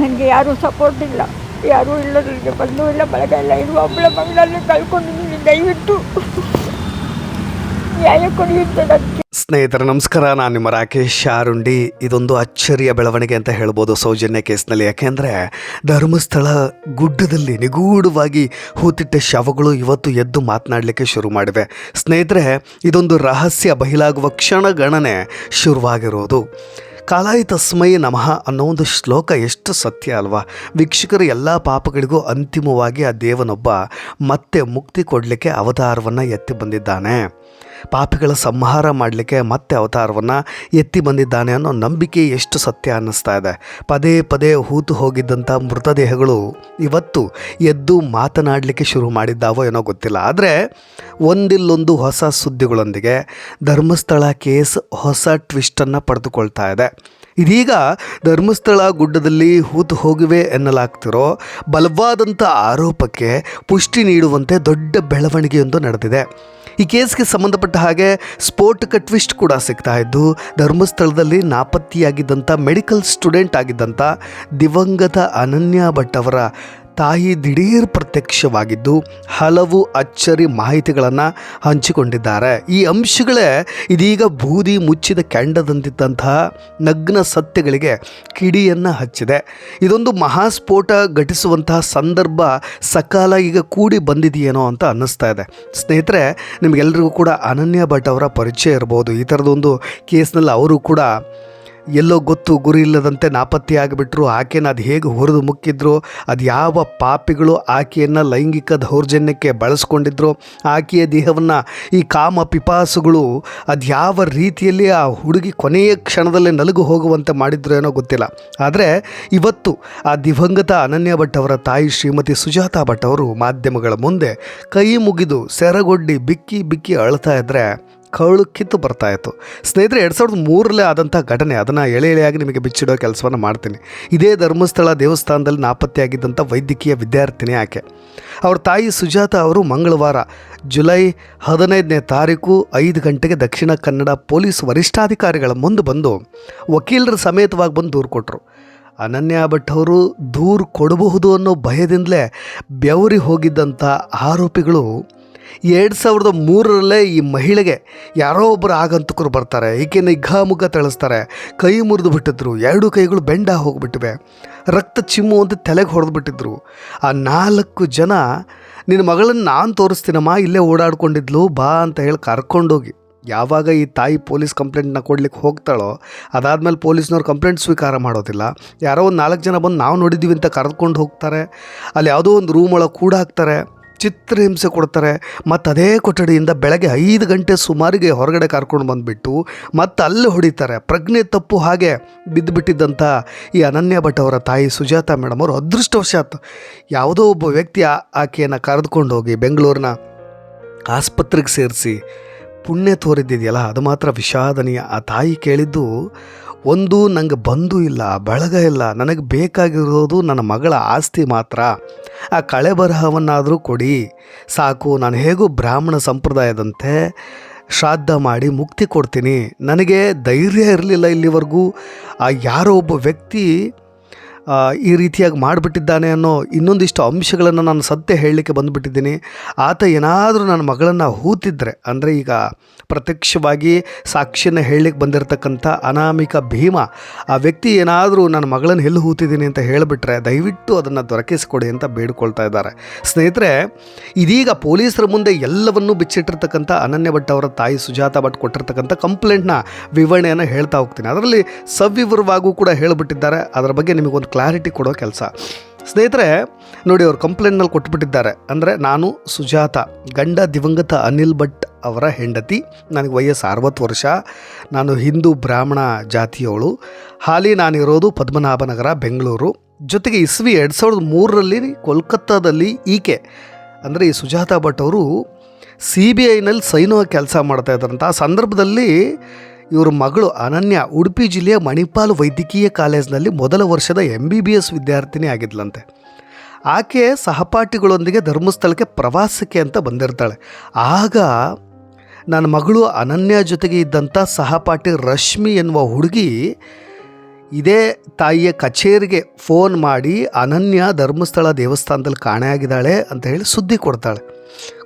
ನನಗೆ ಯಾರೂ ಸಪೋರ್ಟ್ ಇಲ್ಲ. ಯಾರೂ ಇಲ್ಲ ನನಗೆ ಬಂದು ಇಲ್ಲ ಬಳಗ ಇಲ್ಲ ಇರುವ ಒಬ್ಬಳ ಮಗಳನ್ನ ಕಳ್ಕೊಂಡಿದ್ದೀನಿ ದಯವಿಟ್ಟು ನ್ಯಾಯ ನಮಸ್ಕಾರ. ನಾನು ನಿಮ್ಮ ರಾಕೇಶ್ ಶಾರುಂಡಿ ಇದೊಂದು ಅಚ್ಚರಿಯ ಬೆಳವಣಿಗೆ ಅಂತ ಹೇಳ್ಬೋದು ಸೌಜನ್ಯ ಕೇಸ್ನಲ್ಲಿ. ಯಾಕೆಂದರೆ, ಧರ್ಮಸ್ಥಳ ಗುಡ್ಡದಲ್ಲಿ ನಿಗೂಢವಾಗಿ ಹೂತಿಟ್ಟ ಶವಗಳು ಇವತ್ತು ಎದ್ದು ಮಾತನಾಡಲಿಕ್ಕೆ ಶುರು ಮಾಡಿವೆ. ಸ್ನೇಹಿತರೆ, ಇದೊಂದು ರಹಸ್ಯ, ಬಹಿಲಾಗುವ ಕ್ಷಣಗಣನೆ ಶುರುವಾಗಿರೋದು. ಕಾಲಾಯಿ ತಸ್ಮಯ ನಮಃ ಅನ್ನೋ ಒಂದು ಶ್ಲೋಕ ಎಷ್ಟು ಸತ್ಯ ಅಲ್ವಾ? ವೀಕ್ಷಕರ ಎಲ್ಲ ಪಾಪಗಳಿಗೂ ಅಂತಿಮವಾಗಿ ಆ ದೇವನೊಬ್ಬ ಮತ್ತೆ ಮುಕ್ತಿ ಕೊಡಲಿಕ್ಕೆ ಅವತಾರವನ್ನು ಎತ್ತಿ ಬಂದಿದ್ದಾನೆ. ಪಾಪಿಗಳ ಸಂಹಾರ ಮಾಡಲಿಕ್ಕೆ ಮತ್ತೆ ಅವತಾರವನ್ನು ಎತ್ತಿ ಬಂದಿದ್ದಾನೆ ಅನ್ನೋ ನಂಬಿಕೆ ಎಷ್ಟು ಸತ್ಯ ಅನ್ನಿಸ್ತಾ ಇದೆ. ಪದೇ ಪದೇ ಹೂತು ಹೋಗಿದ್ದಂಥ ಮೃತದೇಹಗಳು ಇವತ್ತು ಎದ್ದು ಮಾತನಾಡಲಿಕ್ಕೆ ಶುರು ಮಾಡಿದ್ದಾವೋ ಏನೋ ಗೊತ್ತಿಲ್ಲ. ಆದರೆ ಒಂದಿಲ್ಲೊಂದು ಹೊಸ ಸುದ್ದಿಗಳೊಂದಿಗೆ ಧರ್ಮಸ್ಥಳ ಕೇಸ್ ಹೊಸ ಟ್ವಿಸ್ಟನ್ನು ಪಡೆದುಕೊಳ್ತಾ ಇದೆ. ಇದೀಗ ಧರ್ಮಸ್ಥಳ ಗುಡ್ಡದಲ್ಲಿ ಹೂತು ಹೋಗಿವೆ ಎನ್ನಲಾಗ್ತಿರೋ ಬಲವಾದಂಥ ಆರೋಪಕ್ಕೆ ಪುಷ್ಟಿ ನೀಡುವಂತೆ ದೊಡ್ಡ ಬೆಳವಣಿಗೆಯೊಂದು ನಡೆದಿದೆ. ಈ ಕೇಸ್ಗೆ ಸಂಬಂಧಪಟ್ಟ ಹಾಗೆ ಸ್ಫೋಟಕ ಟ್ವಿಸ್ಟ್ ಕೂಡ ಸಿಗ್ತಾ ಇದ್ದು, ಧರ್ಮಸ್ಥಳದಲ್ಲಿ ನಾಪತ್ತೆಯಾಗಿದ್ದಂಥ ಮೆಡಿಕಲ್ ಸ್ಟೂಡೆಂಟ್ ಆಗಿದ್ದಂಥ ದಿವಂಗತ ಅನನ್ಯ ಭಟ್ ಅವರ ತಾಯಿ ದಿಢೀರ್ ಪ್ರತ್ಯಕ್ಷವಾಗಿದ್ದು ಹಲವು ಅಚ್ಚರಿ ಮಾಹಿತಿಗಳನ್ನು ಹಂಚಿಕೊಂಡಿದ್ದಾರೆ. ಈ ಅಂಶಗಳೇ ಇದೀಗ ಬೂದಿ ಮುಚ್ಚಿದ ಕೆಂಡದಂತಿದ್ದಂತಹ ನಗ್ನ ಸತ್ಯಗಳಿಗೆ ಕಿಡಿಯನ್ನು ಹಚ್ಚಿದೆ. ಇದೊಂದು ಮಹಾಸ್ಫೋಟ ಘಟಿಸುವಂತಹ ಸಂದರ್ಭ ಸಕಾಲ ಈಗ ಕೂಡಿ ಬಂದಿದೆಯೇನೋ ಅಂತ ಅನ್ನಿಸ್ತಾ ಇದೆ. ಸ್ನೇಹಿತರೆ ನಿಮಗೆಲ್ಲರಿಗೂ ಕೂಡ ಅನನ್ಯ ಭಟ್ ಅವರ ಪರಿಚಯ ಇರ್ಬೋದು. ಈ ಥರದೊಂದು ಕೇಸ್ನಲ್ಲಿ ಅವರು ಕೂಡ ಎಲ್ಲೋ ಗೊತ್ತು ಗುರಿ ಇಲ್ಲದಂತೆ ನಾಪತ್ತೆಯಾಗಿಬಿಟ್ರು ಆಕೆನ ಅದು ಹೇಗೆ ಹೊರದು ಮುಕ್ಕಿದ್ರು? ಅದು ಯಾವ ಪಾಪಿಗಳು ಆಕೆಯನ್ನು ಲೈಂಗಿಕ ದೌರ್ಜನ್ಯಕ್ಕೆ ಬಳಸ್ಕೊಂಡಿದ್ರು? ಆಕೆಯ ದೇಹವನ್ನು ಈ ಕಾಮ ಪಿಪಾಸುಗಳು ಅದು ಯಾವ ರೀತಿಯಲ್ಲಿ ಆ ಹುಡುಗಿ ಕೊನೆಯ ಕ್ಷಣದಲ್ಲೇ ನಲುಗು ಹೋಗುವಂತೆ ಮಾಡಿದ್ರು ಏನೋ ಗೊತ್ತಿಲ್ಲ. ಆದರೆ ಇವತ್ತು ಆ ದಿವಂಗತ ಅನನ್ಯ ಭಟ್ ಅವರ ತಾಯಿ ಶ್ರೀಮತಿ ಸುಜಾತಾ ಭಟ್ ಅವರು ಮಾಧ್ಯಮಗಳ ಮುಂದೆ ಕೈ ಮುಗಿದು ಸೆರಗೊಡ್ಡಿ ಬಿಕ್ಕಿ ಬಿಕ್ಕಿ ಅಳ್ತಾ ಇದ್ದರೆ ಕಳು ಕಿತ್ತು ಬರ್ತಾ ಇತ್ತು. ಸ್ನೇಹಿತರೆ, ಎರಡು ಸಾವಿರದ ಮೂರರಲ್ಲೇ ಆದಂಥ ಘಟನೆ, ಅದನ್ನು ಎಳೆ ಎಳೆಯಾಗಿ ನಿಮಗೆ ಬಿಚ್ಚಿಡೋ ಕೆಲಸವನ್ನು ಮಾಡ್ತೀನಿ. ಇದೇ ಧರ್ಮಸ್ಥಳ ದೇವಸ್ಥಾನದಲ್ಲಿ ನಾಪತ್ತೆಯಾಗಿದ್ದಂಥ ವೈದ್ಯಕೀಯ ವಿದ್ಯಾರ್ಥಿನಿ ಆಕೆ. ಅವ್ರ ತಾಯಿ ಸುಜಾತ ಅವರು ಮಂಗಳವಾರ, ಜುಲೈ ಹದಿನೈದನೇ ತಾರೀಕು ಐದು ಗಂಟೆಗೆ ದಕ್ಷಿಣ ಕನ್ನಡ ಪೊಲೀಸ್ ವರಿಷ್ಠಾಧಿಕಾರಿಗಳ ಮುಂದೆ ಬಂದು ವಕೀಲರ ಸಮೇತವಾಗಿ ಬಂದು ದೂರು ಕೊಟ್ಟರು ಅನನ್ಯ ಭಟ್ ಅವರು ದೂರು ಕೊಡಬಹುದು ಅನ್ನೋ ಭಯದಿಂದಲೇ ಬೆವರಿ ಹೋಗಿದ್ದಂಥ ಆರೋಪಿಗಳು ಎರಡು ಸಾವಿರದ ಮೂರರಲ್ಲೇ ಈ ಮಹಿಳೆಗೆ ಯಾರೋ ಒಬ್ಬರು ಆಗಂತಕರು ಬರ್ತಾರೆ. ಈಕೆನ ಮುಖ ತಳಿಸ್ತಾರೆ. ಕೈ ಮುರಿದು ಬಿಟ್ಟಿದ್ರು. ಎರಡು ಕೈಗಳು ಬೆಂಡ ಹೋಗಿಬಿಟ್ಟಿವೆ. ರಕ್ತ ಚಿಮ್ಮುವಂತೆ ತಲೆಗೆ ಹೊಡೆದು ಬಿಟ್ಟಿದ್ರು. ಆ ನಾಲ್ಕು ಜನ, ನಿನ್ನ ಮಗಳನ್ನು ನಾನು ತೋರಿಸ್ತೀನಮ್ಮ, ಇಲ್ಲೇ ಓಡಾಡ್ಕೊಂಡಿದ್ಲು, ಬಾ ಅಂತ ಹೇಳಿ ಕರ್ಕೊಂಡೋಗಿ. ಯಾವಾಗ ಈ ತಾಯಿ ಪೊಲೀಸ್ ಕಂಪ್ಲೇಂಟ್ನ ಕೊಡ್ಲಿಕ್ಕೆ ಹೋಗ್ತಾಳೋ, ಅದಾದಮೇಲೆ ಪೊಲೀಸ್ನವ್ರು ಕಂಪ್ಲೇಂಟ್ ಸ್ವೀಕಾರ ಮಾಡೋದಿಲ್ಲ. ಯಾರೋ ಒಂದು ನಾಲ್ಕು ಜನ ಬಂದು, ನಾವು ನೋಡಿದ್ದೀವಿ ಅಂತ ಕರೆದುಕೊಂಡು ಹೋಗ್ತಾರೆ. ಅಲ್ಲಿ ಯಾವುದೋ ಒಂದು ರೂಮ್ ಒಳಗೆ ಕೂಡ ಹಾಕ್ತಾರೆ ಚಿತ್ರಹಿಂಸೆ ಕೊಡ್ತಾರೆ. ಮತ್ತು ಅದೇ ಕೊಠಡಿಯಿಂದ ಬೆಳಗ್ಗೆ ಐದು ಗಂಟೆ ಸುಮಾರಿಗೆ ಹೊರಗಡೆ ಕರ್ಕೊಂಡು ಬಂದುಬಿಟ್ಟು ಮತ್ತು ಅಲ್ಲಿ ಹೊಡಿತಾರೆ. ಪ್ರಜ್ಞೆ ತಪ್ಪು ಹಾಗೆ ಬಿದ್ದುಬಿಟ್ಟಿದ್ದಂಥ ಈ ಅನನ್ಯ ಭಟ್ ಅವರ ತಾಯಿ ಸುಜಾತ ಮೇಡಮ್ ಅವರು ಅದೃಷ್ಟವಶಾತ್ ಯಾವುದೋ ಒಬ್ಬ ವ್ಯಕ್ತಿ ಆಕೆಯನ್ನು ಕರೆದುಕೊಂಡು ಹೋಗಿ ಬೆಂಗಳೂರಿನ ಆಸ್ಪತ್ರೆಗೆ ಸೇರಿಸಿ ಪುಣ್ಯ ತೋರಿದ್ದಿದೆಯಲ್ಲ, ಅದು ಮಾತ್ರ ವಿಷಾದನೀಯ. ಆ ತಾಯಿ ಕೇಳಿದ್ದು, ಒಂದು ನನಗೆ ಬಂಧು ಇಲ್ಲ, ಬಳಗ ಇಲ್ಲ, ನನಗೆ ಬೇಕಾಗಿರೋದು ನನ್ನ ಮಗಳ ಆಸ್ತಿ ಮಾತ್ರ. ಆ ಕಳೆ ಬರಹವನ್ನಾದರೂ ಕೊಡಿ. ಸಾಕು, ನಾನು ಹೇಗೂ ಬ್ರಾಹ್ಮಣ ಸಂಪ್ರದಾಯದಂತೆ ಶ್ರಾದ್ದ ಮಾಡಿ ಮುಕ್ತಿ ಕೊಡ್ತೀನಿ. ನನಗೆ ಧೈರ್ಯ ಇರಲಿಲ್ಲ ಇಲ್ಲಿವರೆಗೂ. ಆ ಯಾರೋ ಒಬ್ಬ ವ್ಯಕ್ತಿ ಈ ರೀತಿಯಾಗಿ ಮಾಡಿಬಿಟ್ಟಿದ್ದಾನೆ ಅನ್ನೋ ಇನ್ನೊಂದಿಷ್ಟು ಅಂಶಗಳನ್ನು ನಾನು ಸತ್ಯ ಹೇಳಲಿಕ್ಕೆ ಬಂದುಬಿಟ್ಟಿದ್ದೀನಿ. ಆತ ಏನಾದರೂ ನನ್ನ ಮಗಳನ್ನು ಹೂತಿದ್ದರೆ ಅಂದರೆ ಈಗ ಪ್ರತ್ಯಕ್ಷವಾಗಿ ಸಾಕ್ಷಿಯನ್ನು ಹೇಳಲಿಕ್ಕೆ ಬಂದಿರತಕ್ಕಂಥ ಅನಾಮಿಕ ಭೀಮ, ಆ ವ್ಯಕ್ತಿ ಏನಾದರೂ ನನ್ನ ಮಗಳನ್ನು ಎಲ್ಲಿ ಹೂತಿದ್ದೀನಿ ಅಂತ ಹೇಳಿಬಿಟ್ರೆ ದಯವಿಟ್ಟು ಅದನ್ನು ದೊರಕಿಸಿಕೊಡಿ ಅಂತ ಬೇಡಿಕೊಳ್ತಾ ಇದ್ದಾರೆ. ಸ್ನೇಹಿತರೆ, ಇದೀಗ ಪೊಲೀಸರ ಮುಂದೆ ಎಲ್ಲವನ್ನೂ ಬಿಚ್ಚಿಟ್ಟಿರ್ತಕ್ಕಂಥ ಅನನ್ಯ ಭಟ್ ಅವರ ತಾಯಿ ಸುಜಾತ ಭಟ್ ಕೊಟ್ಟಿರ್ತಕ್ಕಂಥ ಕಂಪ್ಲೇಂಟ್ನ ವಿವರಣೆಯನ್ನು ಹೇಳ್ತಾ ಹೋಗ್ತೀನಿ. ಅದರಲ್ಲಿ ಸವಿವರವಾಗೂ ಕೂಡ ಹೇಳಿಬಿಟ್ಟಿದ್ದಾರೆ. ಅದರ ಬಗ್ಗೆ ನಿಮಗೊಂದು ಕ್ಲಾರಿಟಿ ಕೊಡೋ ಕೆಲಸ. ಸ್ನೇಹಿತರೆ, ನೋಡಿ ಅವರು ಕಂಪ್ಲೇಂಟ್ನಲ್ಲಿ ಕೊಟ್ಬಿಟ್ಟಿದ್ದಾರೆ. ಅಂದರೆ ನಾನು ಸುಜಾತ, ಗಂಡ ದಿವಂಗತ ಅನಿಲ್ ಭಟ್ ಅವರ ಹೆಂಡತಿ. ನನಗೆ ವಯಸ್ಸು ಅರವತ್ತು ವರ್ಷ. ನಾನು ಹಿಂದೂ ಬ್ರಾಹ್ಮಣ ಜಾತಿಯವಳು ಹಾಲಿ ನಾನಿರೋದು ಪದ್ಮನಾಭನಗರ, ಬೆಂಗಳೂರು. ಜೊತೆಗೆ ಇಸ್ವಿ ಎರಡು ಸಾವಿರದ ಮೂರರಲ್ಲಿ ಕೋಲ್ಕತ್ತಾದಲ್ಲಿ ಈಕೆ, ಅಂದರೆ ಈ ಸುಜಾತ ಭಟ್ ಅವರು ಸಿ ಬಿ ಐನಲ್ಲಿ ಸೈನೋ ಕೆಲಸ ಮಾಡ್ತಾ ಇದ್ದಾರಂತ. ಆ ಸಂದರ್ಭದಲ್ಲಿ ಇವ್ರ ಮಗಳು ಅನನ್ಯ ಉಡುಪಿ ಜಿಲ್ಲೆಯ ಮಣಿಪಾಲ್ ವೈದ್ಯಕೀಯ ಕಾಲೇಜಿನಲ್ಲಿ ಮೊದಲ ವರ್ಷದ ಎಂ ಬಿ ಬಿ ಎಸ್ ವಿದ್ಯಾರ್ಥಿನಿ ಆಗಿದ್ಲಂತೆ. ಆಕೆ ಸಹಪಾಠಿಗಳೊಂದಿಗೆ ಧರ್ಮಸ್ಥಳಕ್ಕೆ ಪ್ರವಾಸಕ್ಕೆ ಅಂತ ಬಂದಿರ್ತಾಳೆ. ಆಗ ನನ್ನ ಮಗಳು ಅನನ್ಯ ಜೊತೆಗೆ ಇದ್ದಂಥ ಸಹಪಾಠಿ ರಶ್ಮಿ ಎನ್ನುವ ಹುಡುಗಿ ಇದೇ ತಾಯಿಯ ಕಚೇರಿಗೆ ಫೋನ್ ಮಾಡಿ ಅನನ್ಯ ಧರ್ಮಸ್ಥಳ ದೇವಸ್ಥಾನದಲ್ಲಿ ಕಾಣೆಯಾಗಿದ್ದಾಳೆ ಅಂತ ಹೇಳಿ ಸುದ್ದಿ ಕೊಡ್ತಾಳೆ.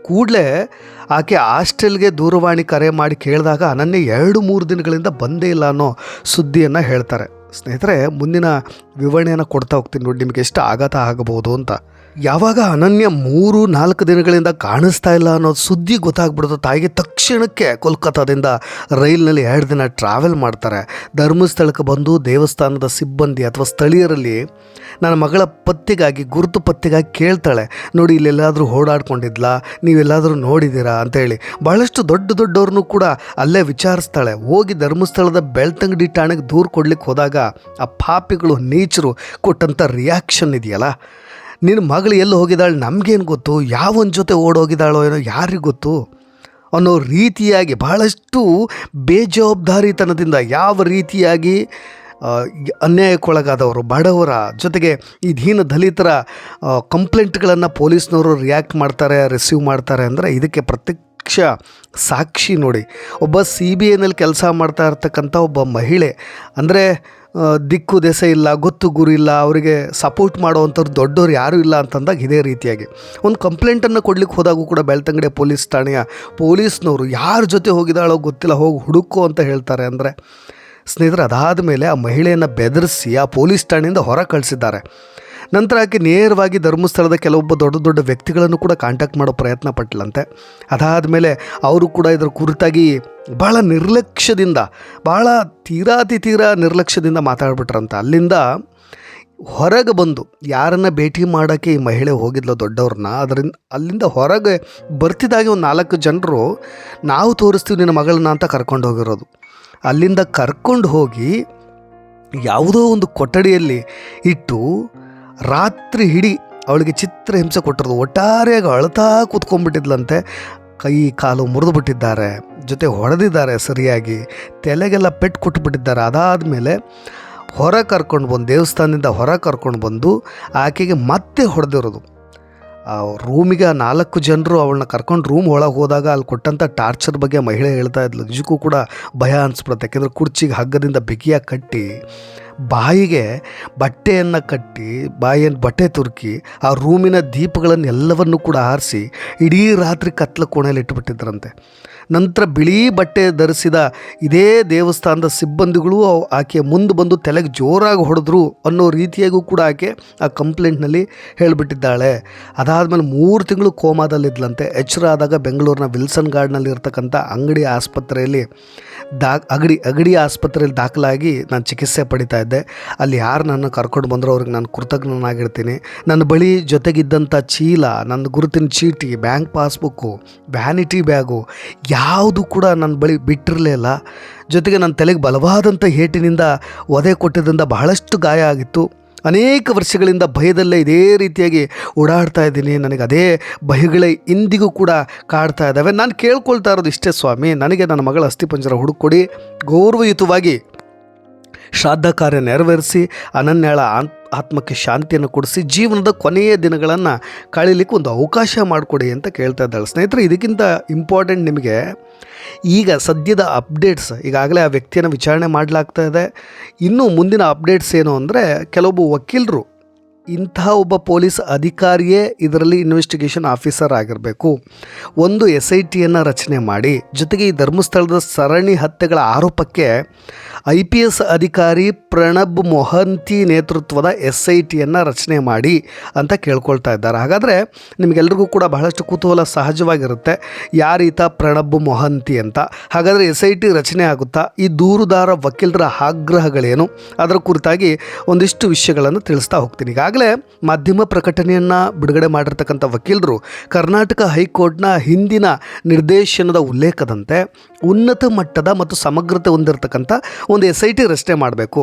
ಕೂಡಲೇ ಆಕೆ ಹಾಸ್ಟೆಲ್ಗೆ ದೂರವಾಣಿ ಕರೆ ಮಾಡಿ ಕೇಳಿದಾಗ ಅನನ್ಯ ಎರಡು ಮೂರು ದಿನಗಳಿಂದ ಬಂದೇ ಇಲ್ಲ ಅನ್ನೋ ಸುದ್ದಿಯನ್ನು ಹೇಳ್ತಾರೆ. ಸ್ನೇಹಿತರೆ, ಮುಂದಿನ ವಿವರಣೆಯನ್ನು ಕೊಡ್ತಾ ಹೋಗ್ತೀನಿ ನೋಡಿ, ನಿಮಗೆ ಎಷ್ಟು ಆಘಾತ ಆಗಬಹುದು ಅಂತ. ಯಾವಾಗ ಅನನ್ಯ ಮೂರು, ನಾಲ್ಕು ದಿನಗಳಿಂದ ಕಾಣಿಸ್ತಾ ಇಲ್ಲ ಅನ್ನೋದು ಸುದ್ದಿ ಗೊತ್ತಾಗ್ಬಿಡ್ತು ತಾಯಿಗೆ ತಕ್ಷಣಕ್ಕೆ ಕೋಲ್ಕತ್ತಾದಿಂದ ರೈಲ್ನಲ್ಲಿ ಎರಡು ದಿನ ಟ್ರಾವೆಲ್ ಮಾಡ್ತಾರೆ. ಧರ್ಮಸ್ಥಳಕ್ಕೆ ಬಂದು ದೇವಸ್ಥಾನದ ಸಿಬ್ಬಂದಿ ಅಥವಾ ಸ್ಥಳೀಯರಲ್ಲಿ ನನ್ನ ಮಗಳ ಪತ್ತೆಗಾಗಿ, ಗುರುತು ಪತ್ತೆಗಾಗಿ ಕೇಳ್ತಾಳೆ, ನೋಡಿ, ಇಲ್ಲೆಲ್ಲಾದರೂ ಓಡಾಡ್ಕೊಂಡಿದ್ಲಾ? ನೀವೆಲ್ಲಾದರೂ ನೋಡಿದ್ದೀರಾ? ಅಂತೇಳಿ ಭಾಳಷ್ಟು ದೊಡ್ಡ ದೊಡ್ಡವ್ರನ್ನೂ ಕೂಡ ಅಲ್ಲೇ ವಿಚಾರಿಸ್ತಾಳೆ. ಹೋಗಿ ಧರ್ಮಸ್ಥಳದ ಬೆಳ್ತಂಗಡಿ ಠಾಣೆಗೆ ದೂರು ಕೊಡ್ಲಿಕ್ಕೆ ಹೋದಾಗ ಆ ಪಾಪಿಗಳು, ನೀಚರು ಕೊಟ್ಟಂಥ ರಿಯಾಕ್ಷನ್ ಇದೆಯಲ್ಲ? ನಿನ್ನ ಮಗಳು ಎಲ್ಲಿ ಹೋಗಿದ್ದಾಳೆ ನಮಗೇನು ಗೊತ್ತು? ಯಾವನ ಜೊತೆ ಓಡೋಗಿದ್ದಾಳೋ ಏನೋ ಯಾರಿಗೆ ಗೊತ್ತು? ಅನ್ನೋ ರೀತಿಯಾಗಿ ಬಹಳಷ್ಟು ಬೇಜವಾಬ್ದಾರಿತನದಿಂದ ಯಾವ ರೀತಿಯಾಗಿ ಅನ್ಯಾಯಕ್ಕೊಳಗಾದವರು, ಬಡವರ ಜೊತೆಗೆ ಈ ದೀನ ದಲಿತರ ಕಂಪ್ಲೇಂಟ್ಗಳನ್ನು ಪೊಲೀಸ್ನವರು ರಿಯಾಕ್ಟ್ ಮಾಡ್ತಾರೆ, ರಿಸೀವ್ ಮಾಡ್ತಾರೆ ಅಂದರೆ ಇದಕ್ಕೆ ಪ್ರತ್ಯಕ್ಷ ಸಾಕ್ಷಿ ನೋಡಿ. ಒಬ್ಬ ಸಿ ಬಿ ಐನಲ್ಲಿ ಕೆಲಸ ಮಾಡ್ತಾ ಇರ್ತಕ್ಕಂಥ ಒಬ್ಬ ಮಹಿಳೆ, ಅಂದರೆ ದಿಕ್ಕು ದೆಸೆ ಇಲ್ಲ, ಗೊತ್ತು ಗುರಿ ಇಲ್ಲ, ಅವರಿಗೆ ಸಪೋರ್ಟ್ ಮಾಡೋವಂಥವ್ರು ದೊಡ್ಡವ್ರು ಯಾರೂ ಇಲ್ಲ ಅಂತಂದಾಗ ಇದೇ ರೀತಿಯಾಗಿ. ಒಂದು ಕಂಪ್ಲೇಂಟನ್ನು ಕೊಡ್ಲಿಕ್ಕೆ ಹೋದಾಗೂ ಕೂಡ ಬೆಳ್ತಂಗಡಿ ಪೊಲೀಸ್ ಠಾಣೆಯ ಪೊಲೀಸ್ನವರು ಯಾರ ಜೊತೆ ಹೋಗಿದ್ದಾಳೋ ಗೊತ್ತಿಲ್ಲ, ಹೋಗಿ ಹುಡುಕು ಅಂತ ಹೇಳ್ತಾರೆ ಅಂದರೆ, ಸ್ನೇಹಿತರೆ ಅದಾದ ಮೇಲೆ ಆ ಮಹಿಳೆಯನ್ನು ಬೆದರಿಸಿ ಆ ಪೊಲೀಸ್ ಠಾಣೆಯಿಂದ ಹೊರ ಕಳಿಸಿದ್ದಾರೆ. ನಂತರ ಆಕೆ ನೇರವಾಗಿ ಧರ್ಮಸ್ಥಳದ ಕೆಲವೊಬ್ಬ ದೊಡ್ಡ ದೊಡ್ಡ ವ್ಯಕ್ತಿಗಳನ್ನು ಕೂಡ ಕಾಂಟ್ಯಾಕ್ಟ್ ಮಾಡೋ ಪ್ರಯತ್ನ ಪಟ್ಟಲಂತೆ ಅದಾದ ಮೇಲೆ ಅವರು ಕೂಡ ಇದರ ಕುರಿತಾಗಿ ಭಾಳ ನಿರ್ಲಕ್ಷ್ಯದಿಂದ ಭಾಳ ತೀರಾತಿ ತೀರಾ ನಿರ್ಲಕ್ಷ್ಯದಿಂದ ಮಾತಾಡ್ಬಿಟ್ರಂತ. ಅಲ್ಲಿಂದ ಹೊರಗೆ ಬಂದು ಯಾರನ್ನ ಭೇಟಿ ಮಾಡೋಕ್ಕೆ ಈ ಮಹಿಳೆ ಹೋಗಿದ್ಲು ದೊಡ್ಡವ್ರನ್ನ, ಅದರಿಂದ ಅಲ್ಲಿಂದ ಹೊರಗೆ ಬರ್ತಿದ್ದಾಗೆ ಒಂದು ನಾಲ್ಕು ಜನರು, ನಾವು ತೋರಿಸ್ತೀವಿ ನಿನ್ನ ಮಗಳನ್ನ ಅಂತ ಕರ್ಕೊಂಡು ಹೋಗಿರೋದು. ಅಲ್ಲಿಂದ ಕರ್ಕೊಂಡು ಹೋಗಿ ಯಾವುದೋ ಒಂದು ಕೊಠಡಿಯಲ್ಲಿ ಇಟ್ಟು ರಾತ್ರಿ ಹಿಡಿ ಅವಳಿಗೆ ಚಿತ್ರ ಹಿಂಸೆ ಕೊಟ್ಟಿರೋದು. ಒಟ್ಟಾರೆಯಾಗಿ ಅಳ್ತಾ ಕೂತ್ಕೊಂಡ್ಬಿಟ್ಟಿದ್ಲಂತೆ. ಕೈ ಕಾಲು ಮುರಿದು ಬಿಟ್ಟಿದ್ದಾರೆ. ಜೊತೆ ಹೊಡೆದಿದ್ದಾರೆ ಸರಿಯಾಗಿ. ತಲೆಗೆಲ್ಲ ಪೆಟ್ಟು ಕೊಟ್ಟುಬಿಟ್ಟಿದ್ದಾರೆ ಅದಾದಮೇಲೆ ಹೊರ ಕರ್ಕೊಂಡು ಬಂದು ದೇವಸ್ಥಾನದಿಂದ ಹೊರ ಕರ್ಕೊಂಡು ಬಂದು ಆಕೆಗೆ ಮತ್ತೆ ಹೊಡೆದಿರೋದು. ರೂಮಿಗೆ ಆ ನಾಲ್ಕು ಜನರು ಅವಳನ್ನ ಕರ್ಕೊಂಡು ರೂಮ್ ಒಳಗೆ ಹೋದಾಗ ಅಲ್ಲಿ ಕೊಟ್ಟಂಥ ಟಾರ್ಚರ್ ಬಗ್ಗೆ ಮಹಿಳೆ ಹೇಳ್ತಾ ಇದ್ಲು. ನಿಜಕ್ಕೂ ಕೂಡ ಭಯ ಅನಿಸ್ಬಿಡುತ್ತೆ. ಯಾಕೆಂದರೆ ಕುರ್ಚಿಗೆ ಹಗ್ಗದಿಂದ ಬಿಗಿಯಾಗಿ ಕಟ್ಟಿ, ಬಾಯಿಗೆ ಬಟ್ಟೆಯನ್ನು ಕಟ್ಟಿ ಬಾಯಿಯನ್ನು ಬಟ್ಟೆ ತುರುಕಿ, ಆ ರೂಮಿನ ದೀಪಗಳನ್ನು ಎಲ್ಲವನ್ನು ಕೂಡ ಆರಿಸಿ ಇಡೀ ರಾತ್ರಿ ಕತ್ಲ ಕೋಣೆಯಲ್ಲಿ ಇಟ್ಟುಬಿಟ್ಟಿದ್ರಂತೆ ನಂತರ ಬಿಳಿ ಬಟ್ಟೆ ಧರಿಸಿದ ಇದೇ ದೇವಸ್ಥಾನದ ಸಿಬ್ಬಂದಿಗಳು ಆಕೆ ಮುಂದೆ ಬಂದು ತಲೆಗೆ ಜೋರಾಗಿ ಹೊಡೆದ್ರು ಅನ್ನೋ ರೀತಿಯಾಗೂ ಕೂಡ ಆಕೆ ಆ ಕಂಪ್ಲೇಂಟ್ನಲ್ಲಿ ಹೇಳಿಬಿಟ್ಟಿದ್ದಾಳೆ. ಅದಾದಮೇಲೆ ಮೂರು ತಿಂಗಳು ಕೋಮಾದಲ್ಲಿದ್ದಲಂತೆ ಎಚ್ಚರ ಆದಾಗ ಬೆಂಗಳೂರಿನ ವಿಲ್ಸನ್ ಗಾರ್ಡ್ನಲ್ಲಿ ಇರ್ತಕ್ಕಂಥ ಅಂಗಡಿ ಆಸ್ಪತ್ರೆಯಲ್ಲಿ ದಾ ಅಗಡಿ ಅಗಡಿ ಆಸ್ಪತ್ರೆಯಲ್ಲಿ ದಾಖಲಾಗಿ ನಾನು ಚಿಕಿತ್ಸೆ ಪಡಿತಾ ಇದ್ದೆ. ಅಲ್ಲಿ ಯಾರು ನನ್ನ ಕರ್ಕೊಂಡು ಬಂದರೂ ಅವ್ರಿಗೆ ನಾನು ಕೃತಜ್ಞನಾಗಿರ್ತೀನಿ. ನನ್ನ ಬಳಿ ಜೊತೆಗಿದ್ದಂಥ ಚೀಲ, ನನ್ನ ಗುರುತಿನ ಚೀಟಿ, ಬ್ಯಾಂಕ್ ಪಾಸ್ಬುಕ್ಕು, ವ್ಯಾನಿಟಿ ಬ್ಯಾಗು ಯಾವುದು ಕೂಡ ನನ್ನ ಬಳಿ ಬಿಟ್ಟಿರಲೇ ಇಲ್ಲ. ಜೊತೆಗೆ ನನ್ನ ತಲೆಗೆ ಬಲವಾದಂಥ ಹೇಟಿನಿಂದ ಒದೆ ಕೊಟ್ಟಿದ್ದರಿಂದ ಬಹಳಷ್ಟು ಗಾಯ ಆಗಿತ್ತು. ಅನೇಕ ವರ್ಷಗಳಿಂದ ಭಯದಲ್ಲೇ ಇದೇ ರೀತಿಯಾಗಿ ಓಡಾಡ್ತಾ ಇದ್ದೀನಿ. ನನಗೆ ಅದೇ ಭಯಗಳೇ ಇಂದಿಗೂ ಕೂಡ ಕಾಡ್ತಾ ಇದ್ದಾವೆ. ನಾನು ಕೇಳ್ಕೊಳ್ತಾ ಇರೋದು ಇಷ್ಟೇ ಸ್ವಾಮಿ. ನನಗೆ ನನ್ನ ಮಗಳ ಅಸ್ಥಿಪಂಜರ ಹುಡುಕೊಡಿ. ಗೌರವಯುತವಾಗಿ ಶ್ರಾದ್ದ ಕಾರ್ಯ ನೆರವೇರಿಸಿ, ಅನನ್ಯಾಳ ಆನ್- ಆತ್ಮಕ್ಕೆ ಶಾಂತಿಯನ್ನು ಕೊಡಿಸಿ ಜೀವನದ ಕೊನೆಯ ದಿನಗಳನ್ನು ಕಳೀಲಿಕ್ಕೆ ಒಂದು ಅವಕಾಶ ಮಾಡಿಕೊಡಿ ಅಂತ ಕೇಳ್ತಾ ಇದ್ದಾಳೆ. ಸ್ನೇಹಿತರೆ, ಇದಕ್ಕಿಂತ ಇಂಪಾರ್ಟೆಂಟ್ ನಿಮಗೆ ಈಗ ಸದ್ಯದ ಅಪ್ಡೇಟ್ಸ್ ಈಗಾಗಲೇ ಆ ವ್ಯಕ್ತಿಯನ್ನು ವಿಚಾರಣೆ ಮಾಡಲಾಗ್ತಾ ಇದೆ. ಇನ್ನೂ ಮುಂದಿನ ಅಪ್ಡೇಟ್ಸ್ ಏನು ಅಂದರೆ, ಕೆಲವೊಬ್ಬ ವಕೀಲರು ಇಂತಹ ಒಬ್ಬ ಪೊಲೀಸ್ ಅಧಿಕಾರಿಯೇ ಇದರಲ್ಲಿ ಇನ್ವೆಸ್ಟಿಗೇಷನ್ ಆಫೀಸರ್ ಆಗಿರಬೇಕು. ಒಂದು ಎಸ್ ಐ ಟಿಯನ್ನು ರಚನೆ ಮಾಡಿ, ಜೊತೆಗೆ ಈ ಧರ್ಮಸ್ಥಳದ ಸರಣಿ ಹತ್ಯೆಗಳ ಆರೋಪಕ್ಕೆ ಐ ಪಿ ಎಸ್ ಅಧಿಕಾರಿ ಪ್ರಣಬ್ ಮೊಹಂತಿ ನೇತೃತ್ವದ ಎಸ್ ಐ ಟಿಯನ್ನು ರಚನೆ ಮಾಡಿ ಅಂತ ಕೇಳ್ಕೊಳ್ತಾ ಇದ್ದಾರೆ. ಹಾಗಾದರೆ ನಿಮಗೆಲ್ರಿಗೂ ಕೂಡ ಬಹಳಷ್ಟು ಕುತೂಹಲ ಸಹಜವಾಗಿರುತ್ತೆ ಯಾರೀತ ಪ್ರಣಬ್ ಮೊಹಂತಿ ಅಂತ. ಹಾಗಾದರೆ ಎಸ್ ಐ ಟಿ ರಚನೆ ಆಗುತ್ತಾ? ಈ ದೂರುದಾರ ವಕೀಲರ ಆಗ್ರಹಗಳೇನು? ಅದರ ಕುರಿತಾಗಿ ಒಂದಿಷ್ಟು ವಿಷಯಗಳನ್ನು ತಿಳಿಸ್ತಾ ಹೋಗ್ತೀನಿ. ಈಗಾಗಲೇ ಮಾಧ್ಯಮ ಪ್ರಕಟಣೆಯನ್ನು ಬಿಡುಗಡೆ ಮಾಡಿರ್ತಕ್ಕಂಥ ವಕೀಲರು ಕರ್ನಾಟಕ ಹೈಕೋರ್ಟ್ನ ಹಿಂದಿನ ನಿರ್ದೇಶನದ ಉಲ್ಲೇಖದಂತೆ ಉನ್ನತ ಮಟ್ಟದ ಮತ್ತು ಸಮಗ್ರತೆ ಹೊಂದಿರತಕ್ಕಂಥ ಒಂದು ಎಸ್ ಐ ಟಿ ರಚನೆ ಮಾಡಬೇಕು.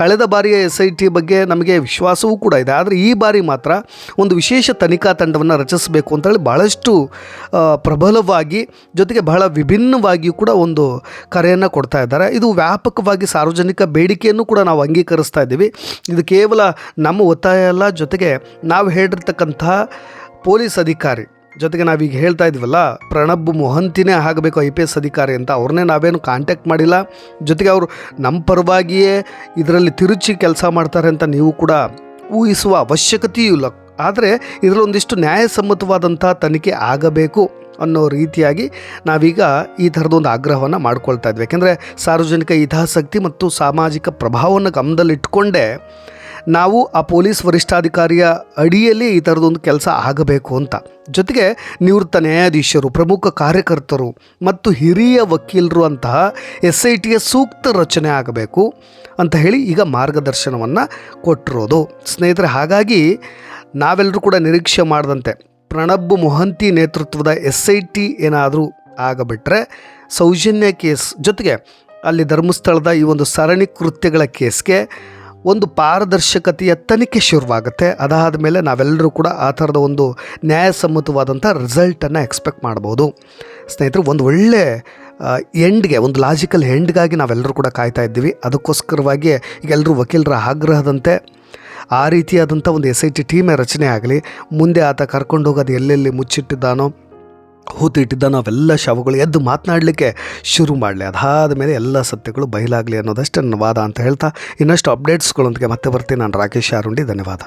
ಕಳೆದ ಬಾರಿಯ ಎಸ್ ಐ ಟಿ ಬಗ್ಗೆ ನಮಗೆ ವಿಶ್ವಾಸವೂ ಕೂಡ ಇದೆ. ಆದರೆ ಈ ಬಾರಿ ಮಾತ್ರ ಒಂದು ವಿಶೇಷ ತನಿಖಾ ತಂಡವನ್ನು ರಚಿಸಬೇಕು ಅಂತೇಳಿ ಭಾಳಷ್ಟು ಪ್ರಬಲವಾಗಿ ಜೊತೆಗೆ ಬಹಳ ವಿಭಿನ್ನವಾಗಿಯೂ ಕೂಡ ಒಂದು ಕರೆಯನ್ನು ಕೊಡ್ತಾ ಇದ್ದಾರೆ. ಇದು ವ್ಯಾಪಕವಾಗಿ ಸಾರ್ವಜನಿಕ ಬೇಡಿಕೆಯನ್ನು ಕೂಡ ನಾವು ಅಂಗೀಕರಿಸ್ತಾ ಇದ್ದೀವಿ. ಇದು ಕೇವಲ ನಮ್ಮ ಒತ್ತಾಯ ಅಲ್ಲ ಜೊತೆಗೆ ನಾವು ಹೇಳಿರ್ತಕ್ಕಂಥ ಪೊಲೀಸ್ ಅಧಿಕಾರಿ ಜೊತೆಗೆ ನಾವೀಗ ಹೇಳ್ತಾ ಇದ್ವಲ್ಲ, ಪ್ರಣಬ್ ಮೊಹಂತಿನೇ ಆಗಬೇಕು ಐ ಪಿ ಎಸ್ ಅಧಿಕಾರಿ ಅಂತ. ಅವ್ರನ್ನೇ ನಾವೇನು ಕಾಂಟ್ಯಾಕ್ಟ್ ಮಾಡಿಲ್ಲ. ಜೊತೆಗೆ ಅವರು ನಮ್ಮ ಪರವಾಗಿಯೇ ಇದರಲ್ಲಿ ತಿರುಚಿ ಕೆಲಸ ಮಾಡ್ತಾರೆ ಅಂತ ನೀವು ಕೂಡ ಊಹಿಸುವ ಅವಶ್ಯಕತೆಯೂ ಇಲ್ಲ. ಆದರೆ ಇದರಲ್ಲೊಂದಿಷ್ಟು ನ್ಯಾಯಸಮ್ಮತವಾದಂಥ ತನಿಖೆ ಆಗಬೇಕು ಅನ್ನೋ ರೀತಿಯಾಗಿ ನಾವೀಗ ಈ ಥರದೊಂದು ಆಗ್ರಹವನ್ನು ಮಾಡ್ಕೊಳ್ತಾ ಇದ್ವಿ. ಯಾಕೆಂದರೆ ಸಾರ್ವಜನಿಕ ಹಿತಾಸಕ್ತಿ ಮತ್ತು ಸಾಮಾಜಿಕ ಪ್ರಭಾವವನ್ನು ಗಮನದಲ್ಲಿಟ್ಕೊಂಡೇ ನಾವು ಆ ಪೊಲೀಸ್ ವರಿಷ್ಠಾಧಿಕಾರಿಯ ಅಡಿಯಲ್ಲಿ ಈ ಥರದೊಂದು ಕೆಲಸ ಆಗಬೇಕು ಅಂತ. ಜೊತೆಗೆ ನಿವೃತ್ತ ನ್ಯಾಯಾಧೀಶರು, ಪ್ರಮುಖ ಕಾರ್ಯಕರ್ತರು ಮತ್ತು ಹಿರಿಯ ವಕೀಲರು ಅಂತಹ ಎಸ್ ಐ ಟಿಯ ಸೂಕ್ತ ರಚನೆ ಆಗಬೇಕು ಅಂತ ಹೇಳಿ ಈಗ ಮಾರ್ಗದರ್ಶನವನ್ನು ಕೊಟ್ಟಿರೋದು. ಸ್ನೇಹಿತರೆ, ಹಾಗಾಗಿ ನಾವೆಲ್ಲರೂ ಕೂಡ ನಿರೀಕ್ಷೆ ಮಾಡಿದಂತೆ ಪ್ರಣಬ್ ಮೊಹಂತಿ ನೇತೃತ್ವದ ಎಸ್ ಐ ಟಿ ಏನಾದರೂ ಆಗಬಿಟ್ರೆ ಸೌಜನ್ಯ ಕೇಸ್, ಜೊತೆಗೆ ಅಲ್ಲಿ ಧರ್ಮಸ್ಥಳದ ಈ ಒಂದು ಸರಣಿ ಕೃತ್ಯಗಳ ಕೇಸ್ಗೆ ಒಂದು ಪಾರದರ್ಶಕತೆಯ ತನಿಖೆ ಶುರುವಾಗುತ್ತೆ. ಅದಾದ ಮೇಲೆ ನಾವೆಲ್ಲರೂ ಕೂಡ ಆ ಥರದ ಒಂದು ನ್ಯಾಯಸಮ್ಮತವಾದಂಥ ರಿಸಲ್ಟನ್ನು ಎಕ್ಸ್ಪೆಕ್ಟ್ ಮಾಡ್ಬೋದು. ಸ್ನೇಹಿತರು, ಒಂದು ಒಳ್ಳೆ ಎಂಡ್ಗೆ, ಒಂದು ಲಾಜಿಕಲ್ ಎಂಡ್ಗಾಗಿ ನಾವೆಲ್ಲರೂ ಕೂಡ ಕಾಯ್ತಾ ಇದ್ದೀವಿ. ಅದಕ್ಕೋಸ್ಕರವಾಗಿ ಈಗ ಎಲ್ಲರೂ ವಕೀಲರ ಆಗ್ರಹದಂತೆ, ಆ ರೀತಿಯಾದಂಥ ಒಂದು ಎಸ್ ಐ ಟಿ ಟೀಮೇ ರಚನೆ ಆಗಲಿ, ಮುಂದೆ ಆತ ಕರ್ಕೊಂಡು ಹೋಗೋದು ಎಲ್ಲೆಲ್ಲಿ ಮುಚ್ಚಿಟ್ಟಿದ್ದಾನೋ ಹೂತಿಟ್ಟಿದ್ದಾನೋ ನಾವೆಲ್ಲ ಶವಗಳು ಎದ್ದು ಮಾತನಾಡಲಿಕ್ಕೆ ಶುರು ಮಾಡಲಿ. ಅದಾದ ಮೇಲೆ ಎಲ್ಲ ಸತ್ಯಗಳು ಬಯಲಾಗಲಿ ಅನ್ನೋದಷ್ಟೇ ನನ್ನ ವಾದ ಅಂತ ಹೇಳ್ತಾ ಇನ್ನಷ್ಟು ಅಪ್ಡೇಟ್ಸ್ಗಳೊಂದಿಗೆ ಮತ್ತೆ ಬರ್ತೀನಿ. ನಾನು ರಾಕೇಶ್ ಆರುಂಡಿ ಧನ್ಯವಾದ.